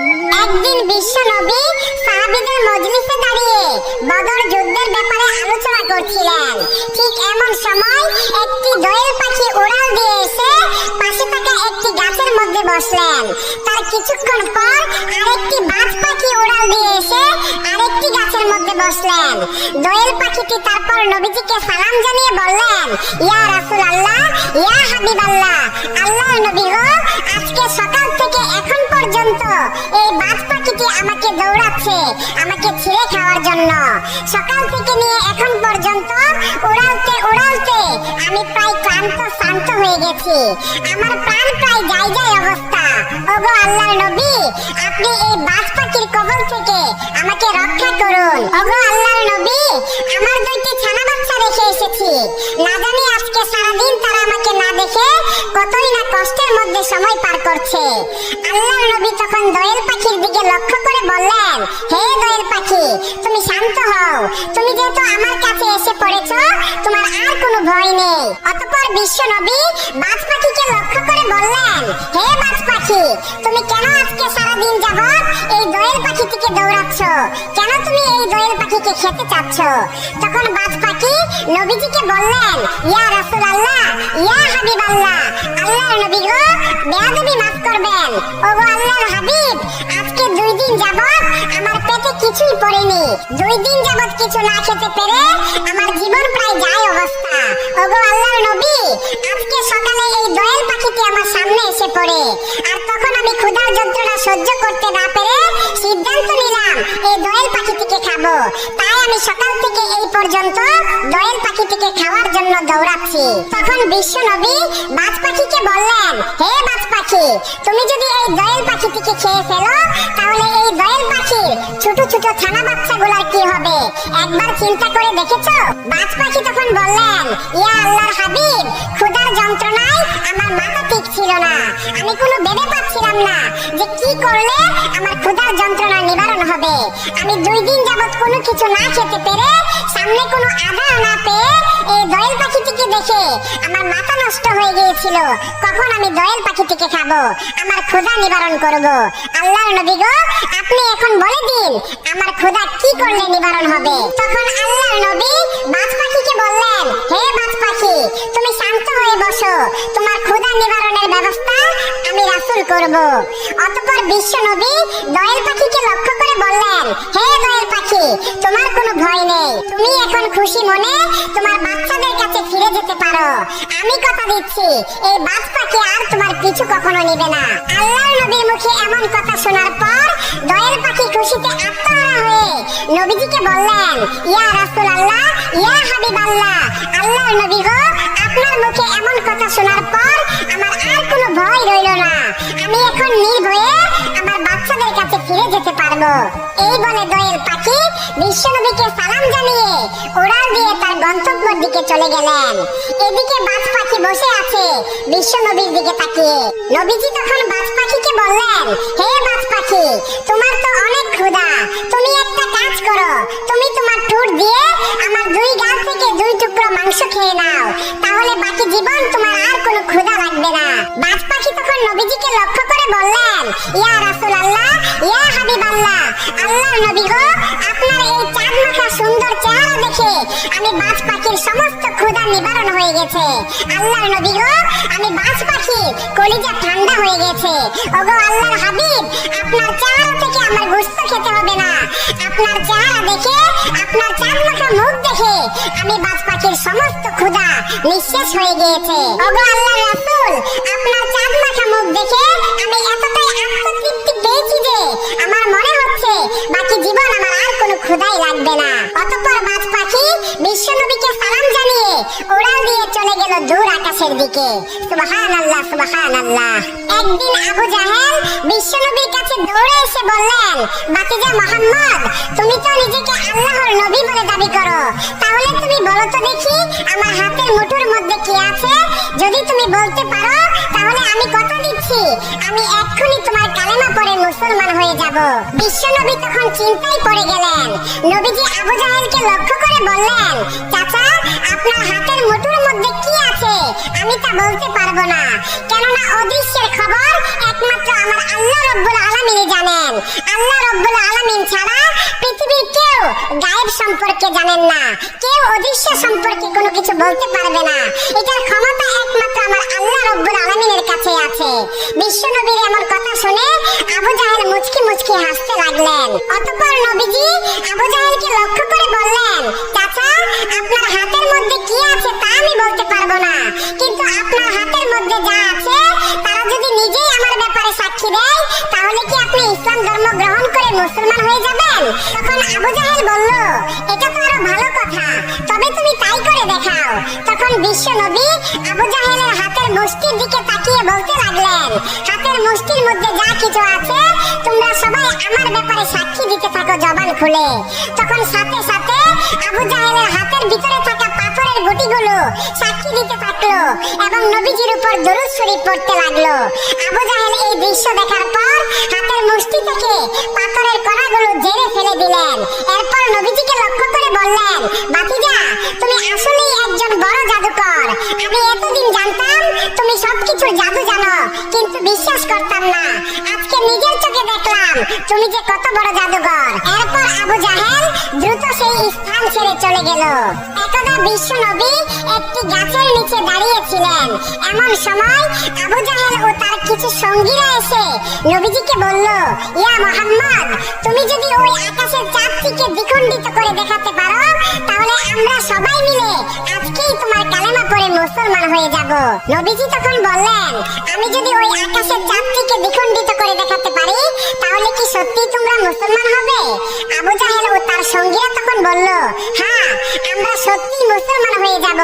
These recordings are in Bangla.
Ooh. একদিন বিশ্ব নবী সাহাবীদের মজলিসে দাঁড়িয়ে বদর যুদ্ধের ব্যাপারে আলোচনা করছিলেন। ঠিক এমন সময় একটি দোয়েল পাখি উড়াল দিয়ে এসে পাশে থাকা একটি গাছের মধ্যে বসলেন। তার কিছুক্ষণ পর আরেকটি বাজ পাখি উড়াল দিয়ে এসে আরেকটি গাছের মধ্যে বসলেন। দোয়েল পাখিটি তারপর নবীজিকে সালাম জানিয়ে বললেন, ইয়া রাসূল আল্লাহ ইয়া হাবিব আল্লাহ আল্লাহর নবী গো, আজকে সকাল থেকে এখন পর্যন্ত এই বাজ পাখিটি আমাকে দৌড়াচ্ছে, আমাকে ছিঁড়ে খাওয়ার জন্য। সকাল থেকে নিয়ে এখন পর্যন্ত উড়ালতে উড়ালতে আমি প্রায় ক্লান্ত, শান্ত হয়ে গেছি। আমার প্রাণ প্রায় যাই যাই অবস্থা। ওগো আল্লাহর নবী, আপনি এই বাজ কবল থেকে আমাকে রক্ষা করুন। ওগো আল্লাহর নবী, আমার দুইটি ছানা বাচ্চা রেখে এসেছি। না সারাদিন তারা আমাকে না দেখে কতই না কষ্টের মধ্যে সময় পার করছে। আল্লাহর নবী তখন দোয়েল পাখির দিকে লক্ষ্য করে বললেন, হে দোয়েল পাখি, তুমি শান্ত হও। তুমি যেহেতু আমার কাছে এসে পড়েছো, তোমার আর কোনো ভয় নেই। অতঃপর বিশ্ব নবী বাজ পাখিকে লক্ষ্য করে বললেন, হে বাজ পাখি, তুমি কেন পাখিটিকে দৌড়াচ্ছ। কেন তুমি এই দোয়েল পাখিকে খেতে চাচ্ছ? তখন বাজ পাখি নবীজিকে বললেন, ইয়া রাসূল আল্লাহ ইয়া হাবিব আল্লাহ আল্লাহর নবী গো, বেয়াদবি মাফ করবেন। ওগো আল্লাহর হাবিব, আজকে দুই দিন যাবত আমার পেটে কিছুই পড়েনি। দুই দিন যাবত কিছু না খেতে পেরে আমার জীবন প্রায় যায় অবস্থা। ওগো আল্লাহর নবী, আজকে সকালে এই দোয়েল পাখিটি আমার সামনে এসে পড়ে। আর তখন আমি ক্ষুধার যন্ত্রণা সহ্য করতে না পেরে সিদ্ধান্ত নিলাম এই দোয়েল পাখিটিকে খাব তাই আমি সকাল থেকে এই পর্যন্ত দোয়েল পাখিটিকে খাওয়ার জন্য দৌড়াচ্ছি। তখন বিশ্ব নবী বাজ পাখিকে বললেন, হে বাজ পাখি তুমি যদি এই দোয়েল পাখিটিকে খেয়ে ফেলো, তাহলে এই দোয়েল পাখির ছোট ছোট ছানা বাচ্চাগুলোর কি হবে? একবার চিন্তা করে দেখেছ? বাজ পাখি তখন বললেন, ইয়া আল্লাহর হাবিব, ক্ষুধার যন্ত্রণায় আমার মাথা ঠিক আমি কোনো ভেবে পাচ্ছিলাম না যে কি করলে আমার ক্ষুধার যন্ত্রণা নিবারণ হবে। আমি দুই দিন যাবত কোনো কিছু না খেতে পেরে সামনে কোনো আধার না পেয়ে এই দয়েল পাখিটিকে দেখে আমার মাথা নষ্ট হয়ে গিয়েছিল। কখন আমি দয়েল পাখিটিকে খাব? আমার ক্ষুধা নিবারণ করব। আল্লাহর নবী গো, আপনি এখন বলে দিন, আমার ক্ষুধা কি করলে নিবারণ হবে? তখন আল্লাহর নবী বাজ পাখিকে বললেন, হে বাজ পাখি, তুমি শান্ত হয়ে বসো। তোমার ক্ষুধা নিবারণের ব্যবস্থা আমি রাসূল করব। অতঃপর বিশ্ব নবী দয়েল পাখিকে লক্ষ্য করে বললেন, হে দয়েল পাখি, তোমার কোনো ভয় নেই। তুমি এখন খুশি মনে তোমার বাচ্চাদের কাছে ফিরে যেতে পারো। আমি কথা দিচ্ছি, এই বাজ পাখি আর তোমার পিছু কখনো নেবে না। আল্লাহর নবীর মুখে এমন কথা শোনার পর দয়েল পাখি খুশিতে আত্মহারা হয়ে নবীজিকে বললেন, ইয়া রাসূল আল্লাহ ইয়া হাবিব আল্লাহ আল্লাহর নবী গো, আপনার মুখে এমন কথা শোনার পর আমার আর কোনো ভয় রইল না। আমি এখন নির্ভয়ে আমার বাচ্চাদের কাছে ফিরে যেতে পারব। এই বলে দোয়েল পাখি বিশ্বনবীকে সালাম জানিয়ে উড়াল দিয়ে তার গন্তব্যের দিকে চলে গেলেন। এদিকে বাজ পাখি বসে আছে বিশ্বনবীর দিকে তাকিয়ে। নবীজি তখন বাজ পাখিকে বললেন, হে বাজ পাখি তোমার তো অনেক ক্ষুধা। তুমি একটা কাজ করো, তুমি তোমার ঠোঁট দিয়ে আমার দুই গাল থেকে দুই টুকরো মাংস খেয়ে নাও। তাহলে বাকি জীবন তোমার আর কোনো ক্ষুধা লাগবে না। বাজ পাখি তখন নবীজিকে লক্ষ্য করে বললেন, ইয়া রাসূল আল্লাহ ইয়া হাবিব আল্লাহ আল্লাহর নবী গো, আপনার এই চাঁদ মাথা সুন্দর চেহারা দেখে, আমি বাজ পাখির সমস্ত ক্ষুধা নিবারণ হয়ে গেছে। আল্লাহর নবী গো, আমি বাজ পাখি, কলিজা ঠান্ডা হয়ে গেছে। ওগো আল্লাহর হাবিব, আপনার চেহারা থেকে আমার গোস্ত খেতে হবে না। আপনার চেহারা দেখে, আপনার চাঁদ মাথা মুখ দেখে, আমি বাজ পাখির সমস্ত ক্ষুধা নিঃশেষ হয়ে গিয়েছে। ওগো আল্লাহর রাসূল, আপনার চাঁদ মাথা মুখ দেখে, আমি এতটাই আত্মতৃপ্তি পেয়েছি যে, আমার মনে হচ্ছে বাকি জীবন আমার ক্ষুধাই লাগবে না। অতঃপর বাজ পাখি বিশ্বনবীকে সালাম জানিয়ে উড়াল দিয়ে চলে গেল দূর আকাশের দিকে। সুবহানাল্লাহ সুবহানাল্লাহ। একদিন আবু জাহেল বিশ্বনবীর কাছে দৌড়ে এসে বললেন, বাতিজা মোহাম্মদ, তুমি তো নিজেকে আল্লাহর নবী বলে দাবি করো। তাহলে তুমি বলো তো দেখি, আমার হাতের মুঠোর মধ্যে কি আছে? যদি তুমি বলতে পারো, তাহলে আমি কথা দিচ্ছি? আমি এক্ষুনি তোমার কালেমা পড়ে মুসলমান হয়ে যাব। বিশ্বনবী তখন চিন্তায় পড়ে গেলেন। নবীজি আবু জাহেলকে লক্ষ্য করে বললেন, চাচা, আপনার হাতের মুঠোর মধ্যে কি আছে? আমি তা বলতে পারব না। কেননা অদৃশ্যের খবর একমাত্র আমার আল্লাহ রব্বুল আলামিনই জানেন। আল্লাহ রব্বুল আলামিন ছাড়া গায়েব সম্পর্কে জানেন না। কেউ অদৃশ্য সম্পর্কে কোনো কিছু বলতে পারবে না। এটার ক্ষমতা একমাত্র আমার আল্লাহ রব্বুল আলামিনের কাছে আছে। বিশ্বনবীর এমন কথা শুনে আবু জাহেল মুচকি মুচকি হাসতে লাগলেন। অতঃপর নবীজি আবু জাহেলকে লক্ষ্য করে বললেন, চাচা, আপনার হাতের মধ্যে কি আছে তা আমি বলতে পারব না। কিন্তু আপনার হাতের মধ্যে যা আছে, তারা যদি নিজেই আমার ব্যাপারে সাক্ষী দেয় ইসলাম ধর্ম গ্রহণ করে মুসলমান হয়ে যাবেন? তখন আবু জাহেল বলল, এটা তো আরও ভালো কথা। তবে তুমি তাই করে দেখাও। তখন বিশ্ব নবী আবু জাহেলের হাতের মুষ্টির দিকে তাকিয়ে বলতে লাগলেন, হাতের মুষ্টির মধ্যে যা কিছু আছে, তোমরা সবাই আমার ব্যাপারে সাক্ষী দিতে থাকো জবান খুলে। তখন সাথে সাথে আবু জাহেলের হাতের ভিতরে থাকা গুটিগুলো সাক্ষী দিতে থাকল এবং নবীজির উপর দরুদ শরীফ পড়তে লাগল। আবু জাহেল এই দৃশ্য দেখার পর হাতের মুষ্টি থেকে পাথরের কণাগুলো জেরে ফেলে দিলেন। এরপর নবীজিকে লক্ষ্য করে বললেন বাতিজা তুমি আসলেই একজন বড় জাদুকর। আমি এতদিন জানতাম তুমি জাদু জানো, কিন্তু বিশ্বাস করতাম না। আজকে নিজের চোখে দেখলাম তুমি যে কত বড় জাদুকর। এরপর আবু জাহেল চলে গেল। একদা বিশ্ব নবী একটি গাছের নিচে দাঁড়িয়েছিলেন। এমন সময় আবু জাহেল ও তার কিছু সঙ্গীরা এসে নবীজিকে বলল, ইয়া মোহাম্মদ, তুমি যদি ওই আকাশের চাঁদটিকে দ্বিখণ্ডিত করে দেখাতে পারো, তাহলে আমরা সবাই মিলে আজকেই তোমার মুসলমান হয়ে যাব। নবীজি তখন বললেন, আমি যদি ওই আকাশের চাঁদটিকে দ্বিখণ্ডিত করে দেখাতে পারি, তাহলে কি সত্যি তোমরা মুসলমান হবে? আবু জাহেল ও তার সঙ্গীরা তখন বলল হ্যাঁ আমরা সত্যি মুসলমান হয়ে যাব,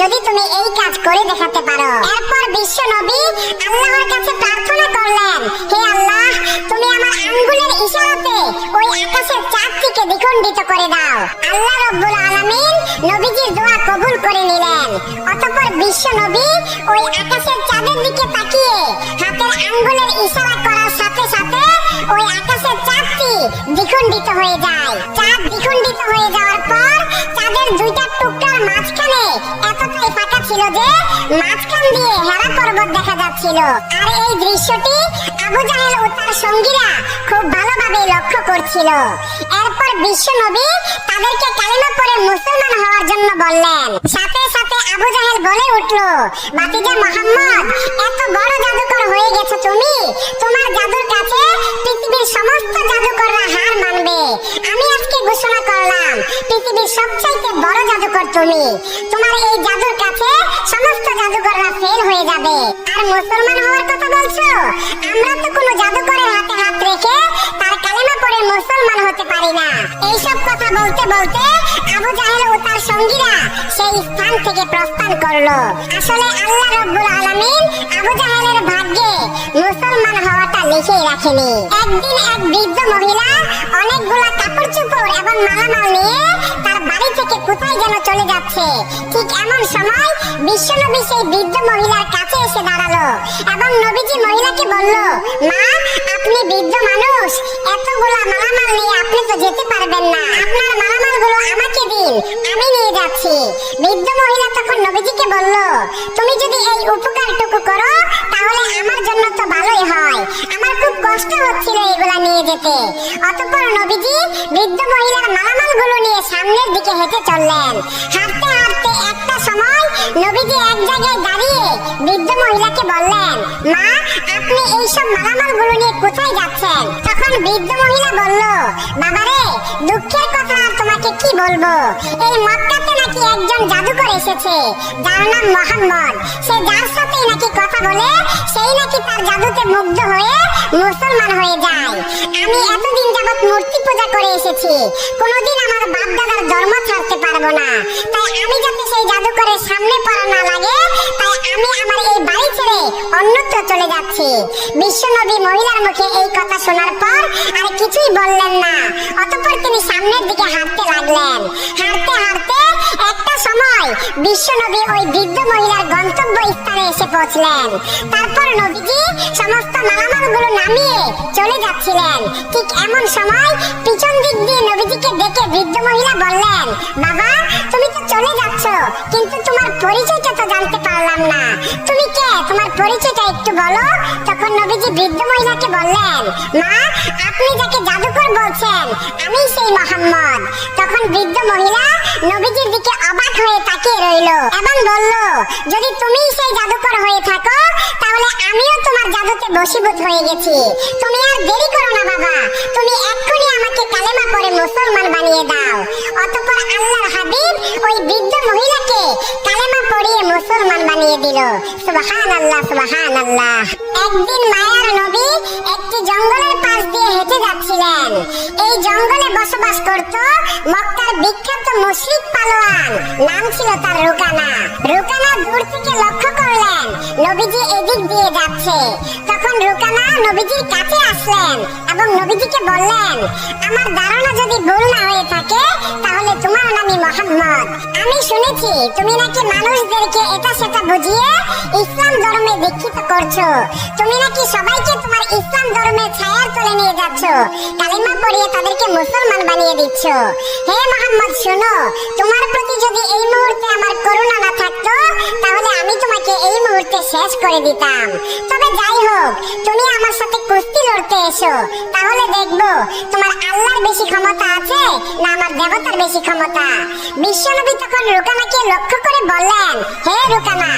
যদি তুমি এই কাজ করে দেখাতে পারো। এরপর বিশ্ব নবী আল্লাহর কাছে প্রার্থনা করলেন, হে আল্লাহ, তুমি আমার আঙ্গুলের ইশারাতে ওই আকাশের চাঁদটিকে দ্বিখণ্ডিত করে দাও। আল্লাহ রব্বুল আলামিন নবীজির দোয়া কবুল করে নিলেন। বিশ্ব নবী, ওই আকাশের চাঁদের দিকে তাকিয়ে হাতের আঙ্গুলের ইশারা করার সাথে সাথে ওই আকাশের চাঁদটি দ্বিখণ্ডিত হয়ে যায়। চাঁদ দ্বিখণ্ডিত হয়ে যাওয়ার পর চাঁদের দুইটা টুকরার মাঝখানে এতটাই ফাঁকা ছিল যে মাঝখান দিয়ে হেরা পর্বত দেখা যাচ্ছিল। আর এই দৃশ্যটি আবু জাহেল ও তার সঙ্গীরা খুব ভালোভাবে লক্ষ্য করছিল। এরপর বিশ্ব নবী তাদেরকে কালিমা পড়ে মুসলমান হওয়ার জন্য বললেন। সাথে সাথে আবু জাহেল বলে উঠল, বাতিজা মোহাম্মদ, এত বড় জাদুকর হয়ে গেছো তুমি। তোমার জাদুর কাছে পৃথিবীর সমস্ত জাদুকররা হার মানবে। আমি আজকে ঘোষণা করলাম, পৃথিবীর সবচাইতে বড় জাদুকর তুমি। তোমার এই জাদুর কাছে সমস্ত জাদুকররা ফেল হয়ে যাবে। আর মুসলমান হওয়ার কথা বলছো? আমরা তো কোনো জাদুকরের হাতে হাত রেখে তার কালেমা পড়ে মুসলমান হতে পারি না। এইসব কথা বলতে বলতে থেকে প্রস্থান করল। আসলে আল্লাহ রব্বুল আলামিন আবু জাহেলের ভাগ্যে মুসলমান হওয়াটা লিখে রাখেনি। একদিন এক বৃদ্ধ মহিলা অনেকগুলা কাপড় চোপড় এবং মালামাল নিয়ে তার বাড়ি থেকে কোথায় যেন চলে যাচ্ছে? ঠিক এমন সময় বিশ্বনবী সেই বৃদ্ধ মহিলার কাছে এসে দাঁড়াল এবং নবীজি মহিলাকে বলল, মা, আপনি বৃদ্ধ মানুষ। এতগুলা মালামাল নিয়ে আপনি তো যেতে পারবেন না। আপনার মালামালগুলো আমাকে দিন, আমি নিয়ে যাচ্ছি। বৃদ্ধ মহিলা তখন নবীজিকে বলল, তুমি যদি এই উপকারটুকু করো, তাহলে আমার জন্য তো ভালোই হয়। আমার খুব কষ্ট হচ্ছিল এগুলা নিয়ে যেতে। অতঃপর নবীজি সামনের দিকে হেঁটে চললেন। হাঁটতে হাঁটতে একটা সময় নবীজি এক জায়গায় দাঁড়িয়ে বৃদ্ধ মহিলাকে বললেন, মা, আপনি এইসব মালামালগুলো নিয়ে কোথায় যাচ্ছেন? তখন বৃদ্ধ মহিলা বলল, বাবারে, দুঃখের কথা। আর কি বলব? এই মক্কাতে নাকি একজন জাদুকর এসেছে। যার নাম মোহাম্মদ। সে যার সাথেই নাকি কথা বলে, সেই নাকি তার জাদুতে মুগ্ধ হয়ে মুসলমান হয়ে যায়। আমি এতদিন যাবত মূর্তি পূজা করে এসেছি। কোনোদিন আমার বাপ দাদার ধর্ম ছাড়তে পারব না। তাই আমি যাতে সেই জাদুকরের সামনে পড়া না লাগে, তাই অন্যত্র চলে যাচ্ছে। বিশ্বনবী মহিলার মুখে এই কথা শোনার পর আর কিছুই বললেন না। অতঃপর তিনি সামনের দিকে হাঁটতে লাগলেন। হাঁটতে হাঁটতে সময় বিশ্বনবী ওই বৃদ্ধ মহিলার গন্তব্য স্থানে এসে পৌঁছলেন। তারপর নবীজি সমস্ত মালামালগুলো নামিয়ে চলে যাচ্ছিলেন। ঠিক এমন সময় পিছন দিক দিয়ে নবীজিকে দেখে বৃদ্ধ মহিলা বললেন, বাবা, তুমি তো চলে যাচ্ছ, কিন্তু তোমার পরিচয়টা তো জানতে পারলাম না। তুমি কে? তোমার পরিচয়টা একটু বলো। তখন নবীজি বৃদ্ধ মহিলাকে বললেন, মা, আপনি যাকে জাদুকর বলছেন, আমি সেই মোহাম্মদ। তখন বৃদ্ধ মহিলা নবীজির দিকে অবাক হয়ে তাকিয়ে রইল। এবং বলল, যদি তুমি সেই জাদুকর হয়ে থাকো, তাহলে আমিও তোমার জাদুতে বশীভূত হয়ে গেছি। তুমি আর দেরি করো না, বাবা। তুমি এক্ষুনি আমাকে কালেমা পড়ে মুসলমান বানিয়ে দাও। অতঃপর আল্লাহর হাবিব ওই বৃদ্ধ মহিলাকে কালেমা পড়িয়ে মুসলমান বানিয়ে দিল। সুবহানাল্লাহ সুবহানাল্লাহ। একদিন মায়ার নবী একটি জঙ্গলের পাশ দিয়ে হেঁটে যাচ্ছিলেন। এই জঙ্গলে বসবাস করত মক্কার বিখ্যাত মুশরিক পালোয়ান। নাম ছিল তার রুকানা। রুকানা দূর থেকে লক্ষ্য করলেন, নবীজি এদিক দিয়ে যাচ্ছে। তখন রুকানা নবীজির কাছে আসলেন এবং নবীজিকে বললেন, আমার ধারণা যদি ভুল না হয়ে থাকে, তাহলে তোমার নামই মোহাম্মদ। আমি শুনেছি তুমি নাকি মানুষদেরকে এটা সেটা বুঝিয়ে ইসলাম ধর্মে দীক্ষিত করছ। তুমি নাকি সবাইকে তোমার ইসলাম তলে কালিমা পড়িয়ে তাদেরকে মুসলমান বানিয়ে দিচ্ছ। হে মোহাম্মদ, শোনো, তোমার প্রতি যদি এই মুহূর্তে আমার করুণা না থাকতো, তাহলে আমি তোমাকে এই মুহূর্তে শেষ করে দিতাম। তবে যাই হোক, তুমি আমার সাথে কুস্তি লড়তে এসো। তাহলে দেখব, তোমার আল্লাহর বেশি ক্ষমতা আছে না আমার দেবতার বেশি ক্ষমতা? বিশ্বনবী তখন রুকানাকে লক্ষ্য করে বললেন, হে রুকানা,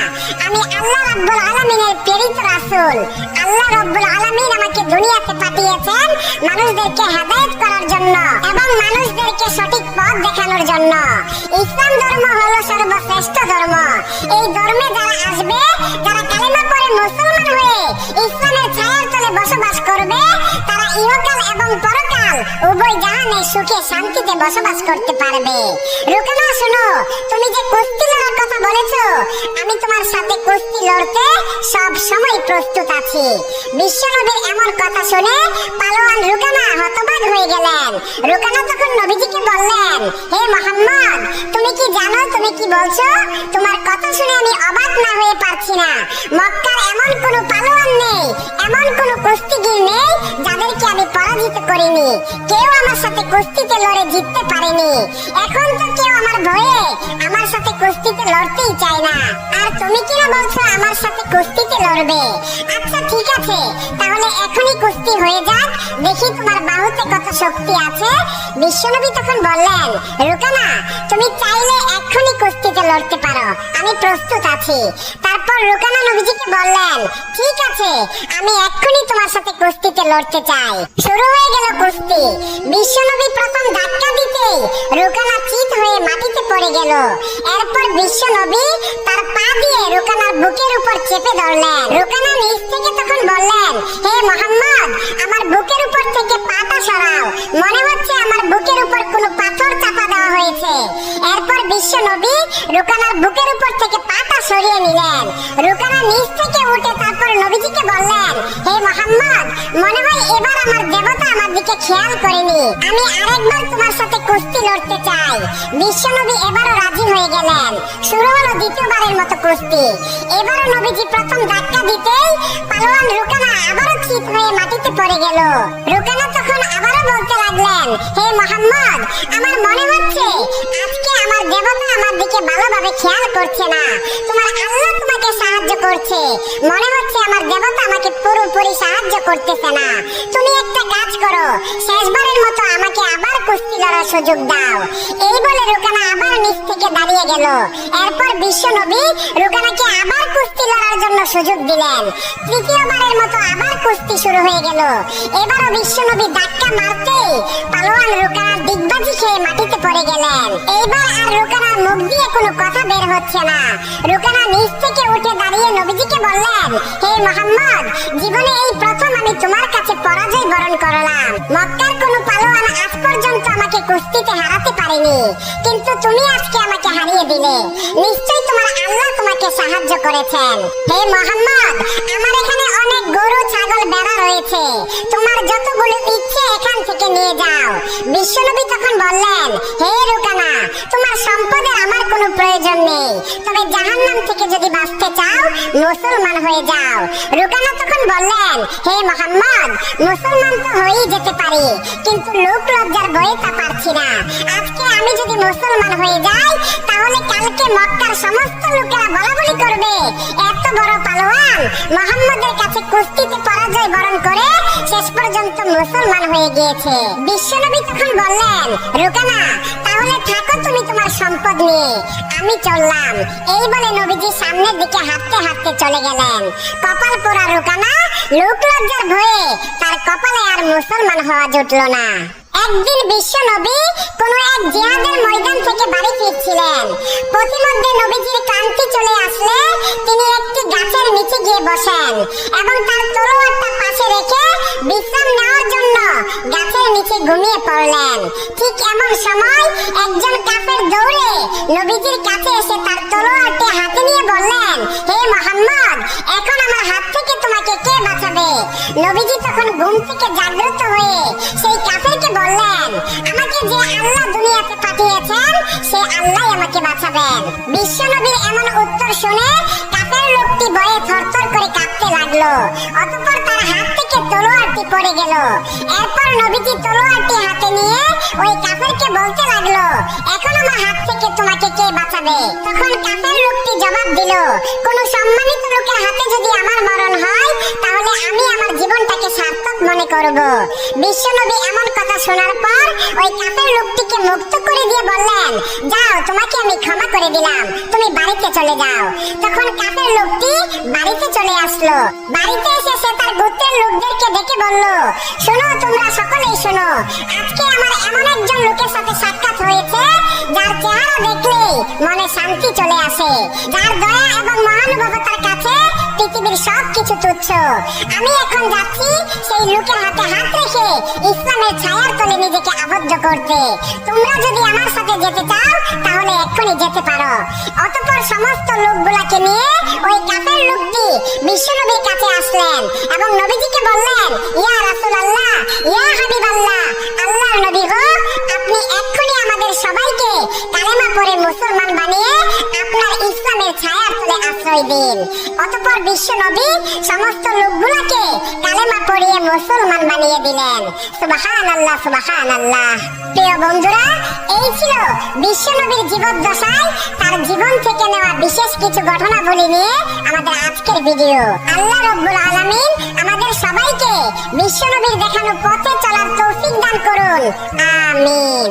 আমি আল্লাহ রাব্বুল আলামিনের প্রেরিত রাসূল। আল্লাহ রাব্বুল আলামিন আমাকে দুনিয়াতে পাঠিয়েছেন মানুষদেরকে হেদায়েত করার জন্য এবং মানুষদেরকে সঠিক পথ দেখানোর জন্য। ইসলাম ধর্ম হলো সর্বশ্রেষ্ঠ ধর্ম। এই ধর্মে যারা আসবে, যারা কালেমা পড়ে মুসলমান হয়ে উভয় সুখে শান্তিতে বসবাস করতে পারবে। রুকানা শোনো, তুমি যে কুস্তি লড়ার কথা বলেছ, আমি তোমার সাথে কুস্তি লড়তে সব সময় প্রস্তুত আছি। বিশ্বনবীর এমন কথা শুনে পালোয়ান রুকানা হতবাক হয়ে গেলেন। রুকানা তখন নবীজিকে বললেন, হে মোহাম্মদ, তুমি কি জানো, তুমি কি বলছো? তোমার কথা শুনে আমি অবাক না হয়ে পারছি না। মক্কার এমন কোন পালোয়ান নেই, এমন কোন কুস্তিগির নেই, যাদেরকে আমি পরাজিত করিনি। কেউ আমার সাথে কুস্তিতে লড়ে জিততে পারেনি। এখন তো কেউ আমার ভয়ে আমার সাথে কুস্তিতে লড়তেই চায় না। আর তুমি কি না বলছো আমার সাথে কুস্তিতে লড়বে? আচ্ছা ঠিক আছে। তাহলে এখনই কুস্তি হয়ে যাক। দেখি তোমার বাহুতে কত শক্তি আছে। বিশ্বনবী তখন বললেন, রুকানা, তুমি চাইলে এক্ষুনি কুস্তিতে লড়তে পারো। আমি প্রস্তুত আছি। রুকানা নবীজিকে বললেন, ঠিক আছে, আমি এক্ষুনি তোমার সাথে কুস্তিতে লড়তে চাই। শুরু হয়ে গেল কুস্তি। বিশ্বনবী প্রথম ধাক্কা দিতেই রুকানা চিত হয়ে মাটিতে পড়ে গেল। এরপর বিশ্বনবী তার পা দিয়ে রুকানার বুকের উপর চেপে ধরলেন। রুকানা নিচ থেকে তখন বললেন, হে মোহাম্মদ, আমার বুকের উপর থেকে পাটা সরাও। মনে হচ্ছে আমার বুকের উপর কোনো পাথর চাপা দেওয়া হয়েছে। এরপর বিশ্ব নবী রুকানার বুকের উপর থেকে পাটা সরিয়ে নিলেন। রুকানা নিচ থেকে উঠে তারপর নবীজিকে বললেন, হে মোহাম্মদ, মনে হয় এবার আমার দেবতা আমার দিকে খেয়াল করেনি। আমি আরেকবার তোমার সাথে কুস্তি লড়তে চাই। বিশ্বনবী এবারও রাজি হয়ে গেলেন। শুরু হলো দ্বিতীয়বারের মতো কুস্তি। এবারও নবীজি প্রথম ধাক্কা দিতেই পালোয়ান রুকানা আবারও চিত হয়ে মাটিতে পড়ে গেল। রুকানা তখন আবারও বলতে লাগলেন, হে মোহাম্মদ, আমার মনে হচ্ছে আজকে আমার দেবতা আমার দিকে ভালোভাবে খেয়াল করছে না। তোমার আল্লাহ তোমাকে সাহায্য করছে। মনে হচ্ছে আমার দেবতা আমাকে পুরোপুরি সাহায্য করতেছে না। তুমি একটা কাজ করো আবার লড়ার সুযোগ দাও। এই বলে রুকানা আবার নিচ থেকে দাঁড়িয়ে গেল। এরপর বিশ্ব নবী রুকানাকে আবার কুস্তি লড়ার জন্য সুযোগ দিলেন। তৃতীয়বারের মতো আবার কুস্তি শুরু হয়ে গেল। এবারও বিশ্ব নবী ধাক্কা মারতেই পালোয়ান রুকানার দিগবাজি খেয়ে মাটিতে পড়ে গেলেন। এইবার আর রুকানার মুখ দিয়ে কোনো কথা বের হচ্ছে না। রুকানা নিচ থেকে উঠে দাঁড়িয়ে নবীজিকে বললেন, হে মোহাম্মদ, জীবনে এই প্রথম আমি তোমার কাছে পরাজয় বরণ করলাম। মক্কার কোনো কিন্তু তুমি আজকে আমাকে হারিয়ে দিলে। নিশ্চয়ই তোমার আল্লাহ তোমাকে সাহায্য করেছেন। হে মোহাম্মদ, আমার এখানে অনেক গরু ছাগল বেড়া রয়েছে। তোমার যতগুলো ইচ্ছে এখান থেকে নিয়ে যাও। বিশ্বনবী তখন বললেন, হে রুকানা, তোমার সম্পদের আমার কোনো প্রয়োজন নেই। তবে জাহান্নাম থেকে যদি বাঁচতে চাও, মুসলমান হয়ে যাও। রুকানা তখন বললেন, হে মোহাম্মদ, মুসলমান তো হয়েই যেতে পারি, কিন্তু লোক লজ্জার ভয়ে তা পারছি না। আজকে আমি যদি মুসলমান হয়ে যাই, তাহলে কালকে মক্কার সমস্ত লোকেরা বলা বলি করবে, এত বড় পালোয়ান মোহাম্মদের কাছে কুস্তিতে পরাজয় বরণ করে শেষ পর্যন্ত মুসলমান হয়ে গিয়েছে। বিশ্বনবী তখন বললেন, রুকানা, তাহলে থাকো তুমি তোমার সম্পদ নিয়ে। আমি চললাম। এই বলে নবীজি সামনের দিকে হাঁটতে হাঁটতে চলে গেলেন। কপাল পোড়া রুকানা লোক লজ্জার ভয়ে তার কপালে আর মুসলমান হওয়া জুটলো না। একদিন বিশ্ব নবী কোন এক জিহাদের ময়দান থেকে বাড়ি ফিরছিলেন। প্রতিমধ্যে নবীজির বসেন এবং তার তলোয়ারটা পাশে রেখে বিশ্রাম নেওয়ার জন্য গাছের নিচে ঘুমিয়ে পড়লেন। ঠিক এমন সময় একজন কাফের দৌড়ে নবীজির কাছে এসে তার তলোয়ারটি হাতে নিয়ে বললেন, হে মোহাম্মদ, এখন আমার হাত থেকে তোমাকে কে বাঁচাবে? নবীজি তখন ঘুম থেকে জাগ্রত হয়ে সেই কাফেরকে বললেন, আমাকে যে আল্লাহ দুনিয়াতে পাঠিয়েছেন, সে আল্লাহ আমাকে বাঁচাবেন। বিশ্বনবীর এমন উত্তর শুনে কাফের লোকটি ভয়ে থরথর কাঁপতে পড়ে গেল। এরপর নবীজি তলোয়ারটি হাতে নিয়ে ওই কাফেরকে বলতে লাগল, এখন আমার হাত থেকে তোমাকে কে বাঁচাবে? তখন কাফের লোকটি জবাব দিল, কোন সম্মানিত লোকের হাতে যদি আমার মরণ হয়, তাহলে আমি আমার জীবনটাকে সার্থক মনে করব। বিশ্বনবী এমন কথা শোনার পর ওই কাফের লোকটিকে মুক্ত করে দিয়ে বললেন, যাও, তোমাকে আমি ক্ষমা করে দিলাম, তুমি বাড়িতে চলে যাও। তখন কাফের লোকটি বাড়িতে চলে আসলো। বাড়িতে এসে সে তার গোত্রের লোকদেরকে বলল, শোনো, তোমরা সকলেই শোনো, আজকে আমার এমন একজন লোকের সাথে সাক্ষাৎ হয়েছে, যার চেহারা দেখলেই মনে শান্তি চলে আসে। যার দয়া এবং মহানুভবতার তুচ্ছ আমি এখন যাচ্ছি সেই লোকের হাতে হাত রেখে ইসলামের ছায়ার তলে নিজেকে আবদ্ধ করতে। তোমরা যদি আমার সাথে যেতে চাও, তাহলে এক্ষুনি যেতে পারো। অতঃপর সমস্ত লোকগুলাকে নিয়ে ওই কাফের লোকটি বিশ্বনবীর কাছে আসলেন এবং নবীজিকে বললেন, ইয়া রাসূলুল্লাহ, ইয়া হাবিবাল্লাহ, আল্লাহর নবী গো, আপনি এক্ষুনি আমাদের সবাইকে কালেমা পড়ে মুসলমান বানিয়ে ছায়ার আশ্রয় দিন। অতঃপর বিশ্ব নবী সমস্ত লোকগুলাকে কালেমা পড়িয়ে মুসলমান বানিয়ে দিলেন। সুবাহান আল্লাহ সুবাহান আল্লাহ প্রিয় বন্ধুরা, এই ছিল বিশ্ব নবীর জীবদ্দশায় তার জীবন থেকে নেওয়া বিশেষ কিছু ঘটনাবলী নিয়ে আমাদের আজকের ভিডিও। আল্লাহ রব্বুল আলামিন আমাদের সবাইকে বিশ্ব নবীর দেখানো পথে চলার তৌফিক দান করুন। আমিন।